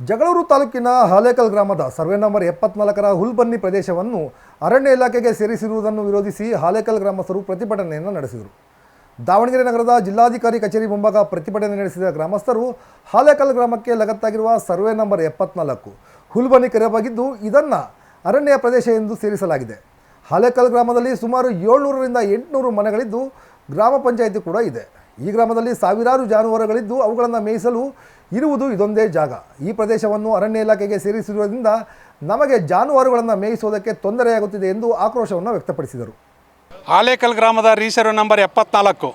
ಜಗಳೂರು ತಾಲೂಕಿನ ಹಾಲೇಕಲ್ ಗ್ರಾಮದ survey number ಎಪ್ಪತ್ನಾಲ್ಕರ ಹುಲ್ಬನ್ನಿ ಪ್ರದೇಶವನ್ನು ಅರಣ್ಯ ಇಲಾಖೆಗೆ ಸೇರಿಸಿರುವುದನ್ನು ವಿರೋಧಿಸಿ ಹಾಲೇಕಲ್ ಗ್ರಾಮಸ್ಥರು ಪ್ರತಿಭಟನೆಯನ್ನು ನಡೆಸಿದರು. ದಾವಣಗೆರೆ ನಗರದ ಜಿಲ್ಲಾಧಿಕಾರಿ ಕಚೇರಿ ಮುಂಭಾಗ ಪ್ರತಿಭಟನೆ ನಡೆಸಿದ ಗ್ರಾಮಸ್ಥರು ಹಾಲೇಕಲ್ ಗ್ರಾಮಕ್ಕೆ ಲಗತ್ತಾಗಿರುವ ಸರ್ವೆ ನಂಬರ್ ಎಪ್ಪತ್ನಾಲ್ಕು ಹುಲ್ಬನ್ನಿ ಕರೆಯಬಾಗಿದ್ದು ಇದನ್ನು ಅರಣ್ಯ ಪ್ರದೇಶ ಎಂದು ಸೇರಿಸಲಾಗಿದೆ. ಹಾಲೇಕಲ್ ಗ್ರಾಮದಲ್ಲಿ ಸುಮಾರು ಏಳ್ನೂರರಿಂದ ಎಂಟುನೂರು ಮನೆಗಳಿದ್ದು ಗ್ರಾಮ ಪಂಚಾಯಿತಿ ಕೂಡ ಇದೆ. ಈ ಗ್ರಾಮದಲ್ಲಿ ಸಾವಿರಾರು ಜಾನುವಾರುಗಳಿದ್ದು ಅವುಗಳನ್ನು ಮೇಯಿಸಲು ಇರುವುದು ಇದೊಂದೇ ಜಾಗ. ಈ ಪ್ರದೇಶವನ್ನು ಅರಣ್ಯ ಇಲಾಖೆಗೆ ಸೇರಿಸಿರುವುದರಿಂದ ನಮಗೆ ಜಾನುವಾರುಗಳನ್ನು ಮೇಯಿಸುವುದಕ್ಕೆ ತೊಂದರೆಯಾಗುತ್ತಿದೆ ಎಂದು ಆಕ್ರೋಶವನ್ನು ವ್ಯಕ್ತಪಡಿಸಿದರು. ಆಲೇಕಲ್ ಗ್ರಾಮದ ರೀಸರ್ವ್ ನಂಬರ್ ಎಪ್ಪತ್ನಾಲ್ಕು.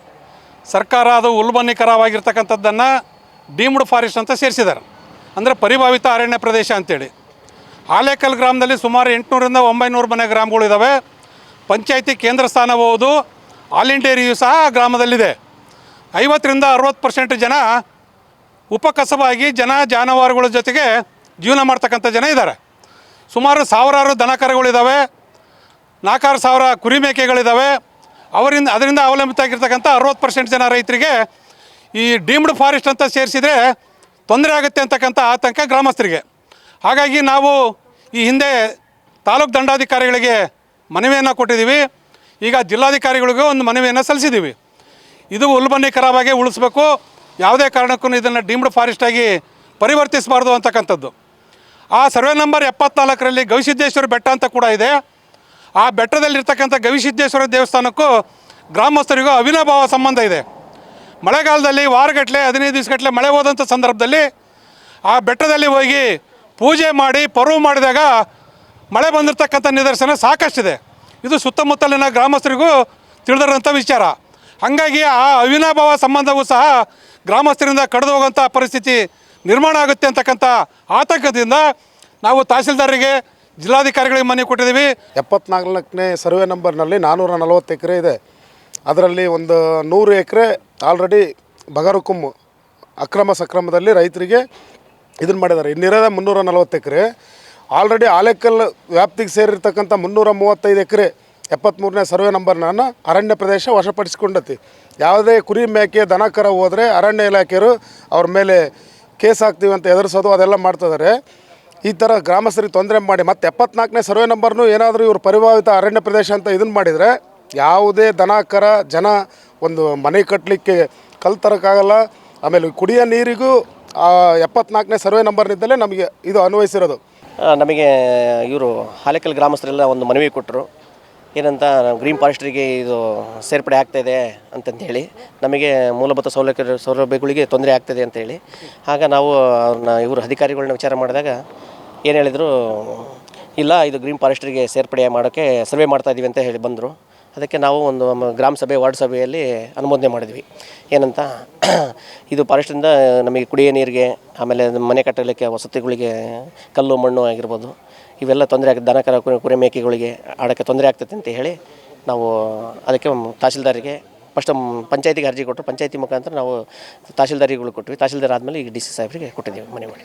ಸರ್ಕಾರ ಅದು ಉಲ್ಬನ್ನಿ ಕರವಾಗಿರ್ತಕ್ಕಂಥದ್ದನ್ನು ಡೀಮ್ಡ್ ಫಾರೆಸ್ಟ್ ಅಂತ ಸೇರಿಸಿದ್ದಾರೆ. ಅಂದರೆ ಪರಿಭಾವಿತ ಅರಣ್ಯ ಪ್ರದೇಶ ಅಂತೇಳಿ. ಆಲೇಕಲ್ ಗ್ರಾಮದಲ್ಲಿ ಸುಮಾರು ಎಂಟುನೂರಿಂದ ಒಂಬೈನೂರು ಮನೆ ಗ್ರಾಮಗಳಿದ್ದಾವೆ ಪಂಚಾಯಿತಿ ಕೇಂದ್ರ ಸ್ಥಾನಬಹುದು ಆಲ್ ಇಂಡಿಯಾ ರಿವ್ಯೂ ಸಹ ಗ್ರಾಮದಲ್ಲಿದೆ. ಐವತ್ತರಿಂದ ಅರವತ್ತು ಪರ್ಸೆಂಟ್ ಜನ ಉಪಕಸಬಾಗಿ ಜನ ಜಾನುವಾರುಗಳ ಜೊತೆಗೆ ಜೀವನ ಮಾಡ್ತಕ್ಕಂಥ ಜನ ಇದ್ದಾರೆ. ಸುಮಾರು ಸಾವಿರಾರು ದನ ಕರುಗಳಿದ್ದಾವೆ ನಾಲ್ಕಾರು ಸಾವಿರ ಕುರಿ ಮೇಕೆಗಳಿದ್ದಾವೆ ಅವರಿಂದ, ಅದರಿಂದ ಅವಲಂಬಿತ ಆಗಿರ್ತಕ್ಕಂಥ ಅರವತ್ತು ಪರ್ಸೆಂಟ್ ಜನ ರೈತರಿಗೆ ಈ ಡೀಮ್ಡ್ ಫಾರೆಸ್ಟ್ ಅಂತ ಸೇರಿಸಿದರೆ ತೊಂದರೆ ಆಗುತ್ತೆ ಅಂತಕ್ಕಂಥ ಆತಂಕ ಗ್ರಾಮಸ್ಥರಿಗೆ. ಹಾಗಾಗಿ ನಾವು ಈ ಹಿಂದೆ ತಾಲೂಕು ದಂಡಾಧಿಕಾರಿಗಳಿಗೆ ಮನವಿಯನ್ನು ಕೊಟ್ಟಿದ್ದೀವಿ. ಈಗ ಜಿಲ್ಲಾಧಿಕಾರಿಗಳಿಗೂ ಒಂದು ಮನವಿಯನ್ನು ಸಲ್ಲಿಸಿದ್ದೀವಿ. ಇದು ಉಲ್ಬನ್ನಿ ಕರಾಬಾಗೆ ಉಳಿಸ್ಬೇಕು. ಯಾವುದೇ ಕಾರಣಕ್ಕೂ ಇದನ್ನು ಡೀಮ್ಡ್ ಫಾರೆಸ್ಟ್ ಆಗಿ ಪರಿವರ್ತಿಸಬಾರ್ದು ಅಂತಕ್ಕಂಥದ್ದು. ಆ ಸರ್ವೆ ನಂಬರ್ ಎಪ್ಪತ್ನಾಲ್ಕರಲ್ಲಿ ಗವಿಸಿದ್ದೇಶ್ವರ ಬೆಟ್ಟ ಅಂತ ಕೂಡ ಇದೆ. ಆ ಬೆಟ್ಟದಲ್ಲಿರ್ತಕ್ಕಂಥ ಗವಿಸಿದ್ದೇಶ್ವರ ದೇವಸ್ಥಾನಕ್ಕೂ ಗ್ರಾಮಸ್ಥರಿಗೂ ಅವಿನಾಭಾವ ಸಂಬಂಧ ಇದೆ. ಮಳೆಗಾಲದಲ್ಲಿ ವಾರಗಟ್ಟಲೆ ಹದಿನೈದು ದಿವಸಗಟ್ಟಲೆ ಮಳೆ ಹೋದಂಥ ಸಂದರ್ಭದಲ್ಲಿ ಆ ಬೆಟ್ಟದಲ್ಲಿ ಹೋಗಿ ಪೂಜೆ ಮಾಡಿ, ಪರ್ವ ಮಾಡಿದಾಗ ಮಳೆ ಬಂದಿರತಕ್ಕಂಥ ನಿದರ್ಶನ ಸಾಕಷ್ಟಿದೆ. ಇದು ಸುತ್ತಮುತ್ತಲಿನ ಗ್ರಾಮಸ್ಥರಿಗೂ ತಿಳಿದಿರೋಂಥ ವಿಚಾರ. ಹಾಗಾಗಿ ಆ ಅವಿನಾಭಾವ ಸಂಬಂಧವೂ ಸಹ ಗ್ರಾಮಸ್ಥರಿಂದ ಕಡಿದು ಹೋಗುವಂಥ ಪರಿಸ್ಥಿತಿ ನಿರ್ಮಾಣ ಆಗುತ್ತೆ ಅಂತಕ್ಕಂಥ ಆತಂಕದಿಂದ ನಾವು ತಹಸೀಲ್ದಾರರಿಗೆ ಜಿಲ್ಲಾಧಿಕಾರಿಗಳಿಗೆ ಮನವಿ ಕೊಟ್ಟಿದ್ದೀವಿ. ಎಪ್ಪತ್ನಾಲ್ಕನೇ ಸರ್ವೆ ನಂಬರ್ನಲ್ಲಿ ನಾನ್ನೂರ ನಲವತ್ತು ಎಕರೆ ಇದೆ. ಅದರಲ್ಲಿ ಒಂದು ನೂರು ಎಕರೆ ಆಲ್ರೆಡಿ ಬಗರುಕುಮ್ಮು ಅಕ್ರಮ ಸಕ್ರಮದಲ್ಲಿ ರೈತರಿಗೆ ಇದನ್ನು ಮಾಡಿದ್ದಾರೆ. ಇನ್ನಿರೋದ ಮುನ್ನೂರ ನಲವತ್ತು ಎಕರೆ. ಆಲ್ರೆಡಿ ಆಲೇಕಲ್ ವ್ಯಾಪ್ತಿಗೆ ಸೇರಿರ್ತಕ್ಕಂಥ ಮುನ್ನೂರ ಮೂವತ್ತೈದು ಎಕರೆ ಎಪ್ಪತ್ತ್ಮೂರನೇ ಸರ್ವೆ ನಂಬರ್ನ ಅರಣ್ಯ ಪ್ರದೇಶ ವಶಪಡಿಸಿಕೊಂಡತಿ. ಯಾವುದೇ ಕುರಿ ಮೇಕೆ, ದನ, ಕರ ಹೋದರೆ ಅರಣ್ಯ ಇಲಾಖೆಯರು ಅವ್ರ ಮೇಲೆ ಕೇಸ್ ಹಾಕ್ತೀವಿ ಅಂತ ಎದುರಿಸೋದು, ಅದೆಲ್ಲ ಮಾಡ್ತಿದ್ದಾರೆ. ಈ ಥರ ಗ್ರಾಮಸ್ಥರಿಗೆ ತೊಂದರೆ ಮಾಡಿ, ಮತ್ತು ಎಪ್ಪತ್ನಾಲ್ಕನೇ ಸರ್ವೆ ನಂಬರ್ನು ಏನಾದರೂ ಇವರು ಪರಿಭಾವಿತ ಅರಣ್ಯ ಪ್ರದೇಶ ಅಂತ ಇದನ್ನು ಮಾಡಿದರೆ ಯಾವುದೇ ದನ, ಕರ, ಜನ ಒಂದು ಮನೆ ಕಟ್ಟಲಿಕ್ಕೆ ಕಲ್ ತರೋಕ್ಕಾಗಲ್ಲ. ಆಮೇಲೆ ಕುಡಿಯೋ ನೀರಿಗೂ ಎಪ್ಪತ್ನಾಲ್ಕನೇ ಸರ್ವೆ ನಂಬರ್ನಿಂದಲೇ ನಮಗೆ ಇದು ಅನ್ವಯಿಸಿರೋದು. ನಮಗೆ ಇವರು ಹಾಲೇಕಲ್ ಗ್ರಾಮಸ್ಥರೆಲ್ಲ ಒಂದು ಮನವಿ ಕೊಟ್ಟರು ಏನಂತ ಗ್ರೀನ್ ಫಾರೆಸ್ಟ್ರಿಗೆ ಇದು ಸೇರ್ಪಡೆ ಆಗ್ತಾಯಿದೆ ಅಂತಂದೇಳಿ ನಮಗೆ ಮೂಲಭೂತ ಸೌಲಭ್ಯ, ಸೌಲಭ್ಯಗಳಿಗೆ ತೊಂದರೆ ಆಗ್ತದೆ ಅಂತೇಳಿ. ಆಗ ನಾವು ಅವ್ರನ್ನ, ಇವರು ಅಧಿಕಾರಿಗಳನ್ನ ವಿಚಾರ ಮಾಡಿದಾಗ ಏನು ಹೇಳಿದರು, ಇಲ್ಲ, ಇದು ಗ್ರೀನ್ ಫಾರೆಸ್ಟ್ರಿಗೆ ಸೇರ್ಪಡೆ ಮಾಡೋಕ್ಕೆ ಸರ್ವೆ ಮಾಡ್ತಾ ಇದೀವಿ ಅಂತ ಹೇಳಿ ಬಂದರು. ಅದಕ್ಕೆ ನಾವು ಒಂದು ಗ್ರಾಮ ಸಭೆ, ವಾರ್ಡ್ ಸಭೆಯಲ್ಲಿ ಅನುಮೋದನೆ ಮಾಡಿದ್ವಿ. ಏನಂತ, ಇದು ಫಾರೆಸ್ಟಿಂದ ನಮಗೆ ಕುಡಿಯೋ ನೀರಿಗೆ, ಆಮೇಲೆ ಮನೆ ಕಟ್ಟಲಿಕ್ಕೆ ವಸತಿಗಳಿಗೆ ಕಲ್ಲು, ಮಣ್ಣು ಆಗಿರ್ಬೋದು, ಇವೆಲ್ಲ ತೊಂದರೆ ಆಗುತ್ತೆ ದನ ಕರ ಕುರಿ- ಮೇಕೆಗಳಿಗೆ ಆಡೋಕ್ಕೆ ತೊಂದರೆ ಆಗ್ತದೆ ಅಂತ ಹೇಳಿ ನಾವು ಅದಕ್ಕೆ ತಹಸೀಲ್ದಾರಿಗೆ ಫಸ್ಟ್ ಪಂಚಾಯತಿಗೆ ಅರ್ಜಿ ಕೊಟ್ಟರು ಪಂಚಾಯತಿ ಮುಖಾಂತರ ನಾವು ತಹಸೀಲ್ದಾರಿಗಳು ಕೊಟ್ವಿ ತಹಸೀಲ್ದಾರ್ ಆದಮೇಲೆ ಈಗ ಡಿ ಸಿ ಸಾಹೇಬರಿಗೆ ಕೊಟ್ಟಿದ್ದೀವಿ, ಮನೆ ಮಾಡಿ.